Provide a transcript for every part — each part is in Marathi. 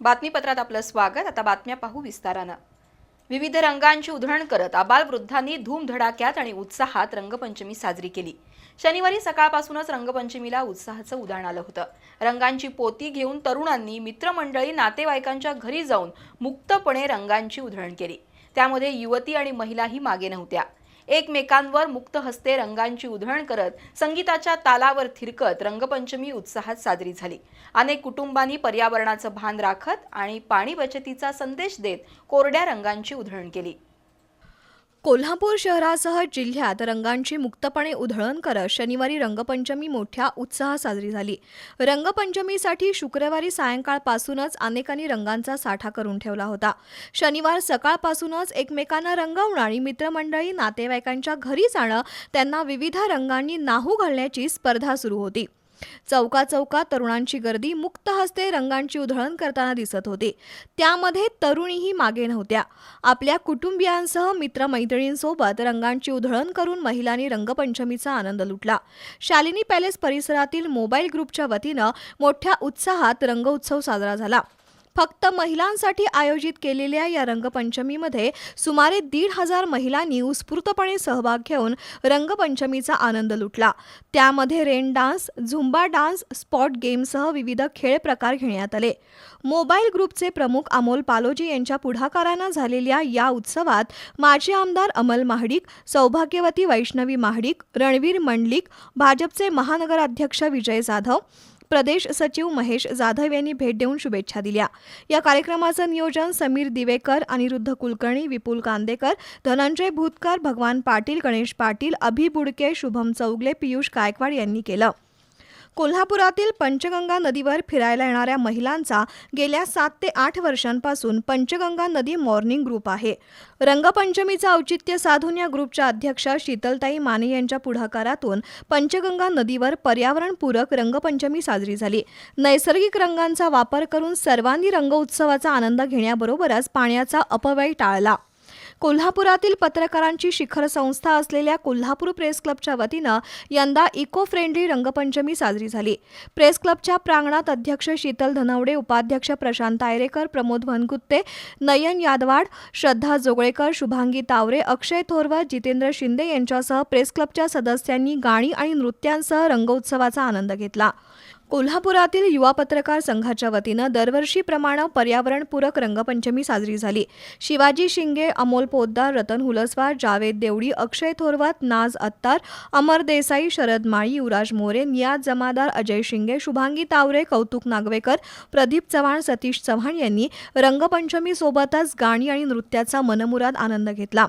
बातमीपत्रात आपलं स्वागत. आता बातम्या पाहू विस्तारानं. विविध रंगांची उधळण करत आबाल वृद्धांनी धूमधडाक्यात आणि उत्साहात रंगपंचमी साजरी केली. शनिवारी सकाळपासूनच रंगपंचमीला उत्साहाचं उदाहरण आलं होतं. रंगांची पोती घेऊन तरुणांनी मित्रमंडळी नातेवाईकांच्या घरी जाऊन मुक्तपणे रंगांची उधळण केली. त्यामध्ये युवती आणि महिलाही मागे नव्हत्या. एकमेकांवर मुक्त हस्ते रंगांची उधळण करत संगीताच्या तालावर थिरकत रंगपंचमी उत्साहात साजरी झाली. अनेक कुटुंबांनी पर्यावरणाचं भान राखत आणि पाणी बचतीचा संदेश देत कोरड्या रंगांची उधळण केली. कोल्हापूर शहरासह जिल्ह्यात रंगांची मुक्तपणे उधळण करत शनिवारी रंगपंचमी मोठ्या उत्साहात साजरी झाली. रंगपंचमीसाठी शुक्रवारी सायंकाळपासूनच अनेकांनी रंगांचा साठा करून ठेवला होता. शनिवार सकाळपासूनच एकमेकांना रंगवणं आणि मित्रमंडळी नातेवाईकांच्या घरी जाणं त्यांना विविध रंगांनी नाहू घालण्याची स्पर्धा सुरू होती. चौकाचौका तरुणांची गर्दी मुक्त हस्ते रंगांची उधळण करताना दिसत होती. त्यामध्ये तरुणीही मागे नव्हत्या. आपल्या कुटुंबियांसह मित्रमैत्रिणींसोबत रंगांची उधळण करून महिलांनी रंगपंचमीचा आनंद लुटला. शालिनी पॅलेस परिसरातील मोबाईल ग्रुपच्या वतीनं मोठ्या उत्साहात रंगोत्सव साजरा झाला. फक्त महिलांसाठी आयोजित केलेल्या या रंगपंचमीमध्ये सुमारे दीड हजार महिलांनी उत्स्फूर्तपणे सहभाग घेऊन रंगपंचमीचा आनंद लुटला. त्यामध्ये rain dance zumba dance spot गेमसह विविध खेळ प्रकार घेण्यात आले. मोबाईल ग्रुपचे प्रमुख अमोल पालोजी यांच्या पुढाकारानं झालेल्या या उत्सवात माजी आमदार अमल महाडिक सौभाग्यवती वैष्णवी महाडिक रणवीर मंडलिक भाजपचे महानगराध्यक्ष विजय जाधव प्रदेश सचिव महेश जाधव यांनी भेट देऊन शुभेच्छा दिल्या. या कार्यक्रमाचं नियोजन समीर दिवेकर अनिरुद्ध कुलकर्णी विपुल कांदेकर धनंजय भूतकर भगवान पाटील गणेश पाटील अभि बुडके शुभम चौगले पियुष गायकवाड यांनी केलं. कोल्हापुरातील पंचगंगा नदीवर फिरायला येणाऱ्या महिलांचा गेल्या सात ते आठ वर्षांपासून पंचगंगा नदी मॉर्निंग ग्रुप आहे. रंगपंचमीचं औचित्य साधून या ग्रुपच्या अध्यक्षा शीतलताई माने यांच्या पुढाकारातून पंचगंगा नदीवर पर्यावरणपूरक रंगपंचमी साजरी झाली. नैसर्गिक रंगांचा वापर करून सर्वांनी रंग उत्सवाचा आनंद घेण्याबरोबरच पाण्याचा अपव्यय टाळला. कोल्हापुरातील पत्रकारांची शिखर संस्था असलेल्या कोल्हापूर प्रेस क्लबच्या वतीनं यंदा इको फ्रेंडली रंगपंचमी साजरी झाली. प्रेस क्लबच्या प्रांगणात अध्यक्ष शीतल धनवडे उपाध्यक्ष प्रशांत आयरेकर प्रमोद भनगुत्ते नयन यादवाड श्रद्धा जोगळेकर शुभांगी तावरे अक्षय थोरवा जितेंद्र शिंदे यांच्यासह प्रेस क्लबच्या सदस्यांनी गाणी आणि नृत्यांसह रंगोत्सवाचा आनंद घेतला. कोल्हापुरातील युवा पत्रकार संघाच्या वतीनं दरवर्षीप्रमाणे पर्यावरणपूरक रंगपंचमी साजरी झाली. शिवाजी शिंगे अमोल पोद्दार रतन हुलसवार जावेद देवडी अक्षय थोरवात नाज अत्तार अमर देसाई शरद माळी युवराज मोरे नियाज जमादार अजय शिंगे शुभांगी तावरे कौतुक नागवेकर प्रदीप चव्हाण सतीश चव्हाण यांनी रंगपंचमीसोबतच गाणी आणि नृत्याचा मनमुराद आनंद घेतला.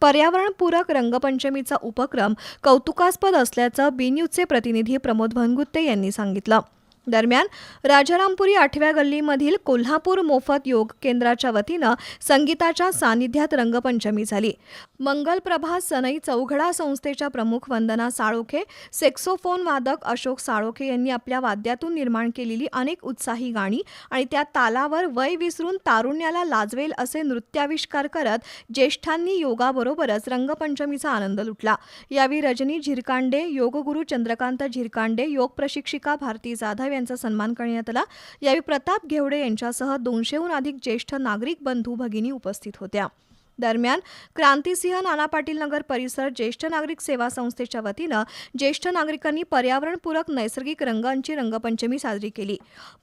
पर्यावरणपूरक रंगपंचमीचा उपक्रम कौतुकास्पद असल्याचं बी न्यूजचे प्रतिनिधी प्रमोद भनगुत्ते यांनी सांगितलं. दरम्यान राजारामपुरी आठव्या गल्लीमधील कोल्हापूर मोफत योग केंद्राच्या वतीनं संगीताच्या सानिध्यात रंगपंचमी झाली. मंगलप्रभा सनई चौघडा संस्थेच्या प्रमुख वंदना साळोखे सेक्सोफोन वादक अशोक साळोखे यांनी आपल्या वाद्यातून निर्माण केलेली अनेक उत्साही गाणी आणि त्या तालावर वय विसरून तारुण्याला लाजवेल असे नृत्याविष्कार करत ज्येष्ठांनी योगाबरोबरच रंगपंचमीचा आनंद लुटला. यावेळी रजनी झिरकांडे योगगुरू चंद्रकांत झिरकांडे योग प्रशिक्षिका भारती जाधव यांचा सन्मान करण्यात आला. यावेळी प्रताप घेवडे यांच्यासह दोनशेहून अधिक ज्येष्ठ नागरिक बंधू भगिनी उपस्थित होत्या. दरम्यान क्रांतिसिंह नाना पाटील नगर परिसर ज्येष्ठ नागरिक सेवा संस्थेच्या वतीनं ज्येष्ठ नागरिकांनी पर्यावरणपूरक नैसर्गिक रंगांची रंगपंचमी साजरी केली.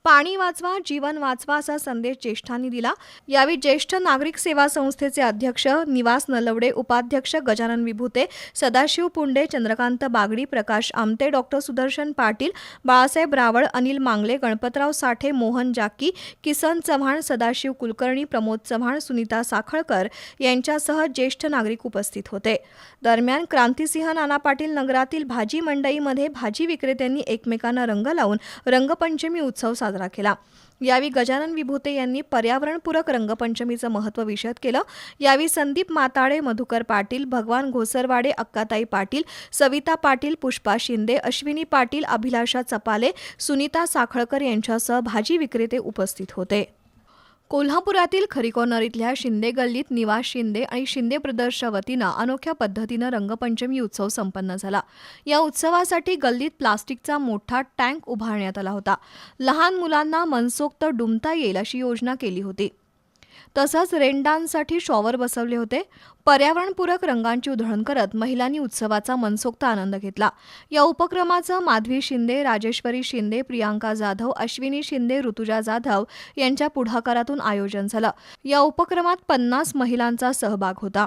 पाणी वाचवा जीवन वाचवा असा संदेश ज्येष्ठांनी दिला. यावेळी ज्येष्ठ नागरिक सेवा संस्थेचे अध्यक्ष निवास नलवडे उपाध्यक्ष गजानन विभूते सदाशिव पुंडे चंद्रकांत बागडी प्रकाश आमते डॉक्टर सुदर्शन पाटील बाळासाहेब रावळ अनिल मांगले गणपतराव साठे मोहन जाकी किसन चव्हाण सदाशिव कुलकर्णी प्रमोद चव्हाण सुनीता साखळकर यांच्यासह ज्येष्ठ नागरिक उपस्थित होते. दरम्यान क्रांतिसिंह नाना पाटील नगरातील भाजी मंडईमध्ये भाजी विक्रेत्यांनी एकमेकांना रंग लावून रंगपंचमी उत्सव साजरा केला. यावेळी गजानन विभूते यांनी पर्यावरणपूरक रंगपंचमीचं महत्त्व विषद केलं. यावेळी संदीप माताळे मधुकर पाटील भगवान घोसरवाडे अक्काताई पाटील सविता पाटील पुष्पा शिंदे अश्विनी पाटील अभिलाषा चपाले सुनीता साखळकर यांच्यासह भाजी विक्रेते उपस्थित होते. कोल्हापुरातील खरीकॉर्नर इथल्या शिंदे गल्लीत निवास शिंदे आणि शिंदे ब्रदर्सच्या वतीनं अनोख्या पद्धतीनं रंगपंचमी उत्सव संपन्न झाला. या उत्सवासाठी गल्लीत प्लास्टिकचा मोठा टँक उभारण्यात आला होता. लहान मुलांना मनसोक्त डुंबता येईल अशी योजना केली होती. तसंच रेनडान्ससाठी शॉवर बसवले होते. पर्यावरणपूरक रंगांची उधळण करत महिलांनी उत्सवाचा मनसोक्त आनंद घेतला. या उपक्रमाचं माधवी शिंदे राजेश्वरी शिंदे प्रियांका जाधव अश्विनी शिंदे ऋतुजा जाधव यांच्या पुढाकारातून आयोजन झालं. या उपक्रमात पन्नास महिलांचा सहभाग होता.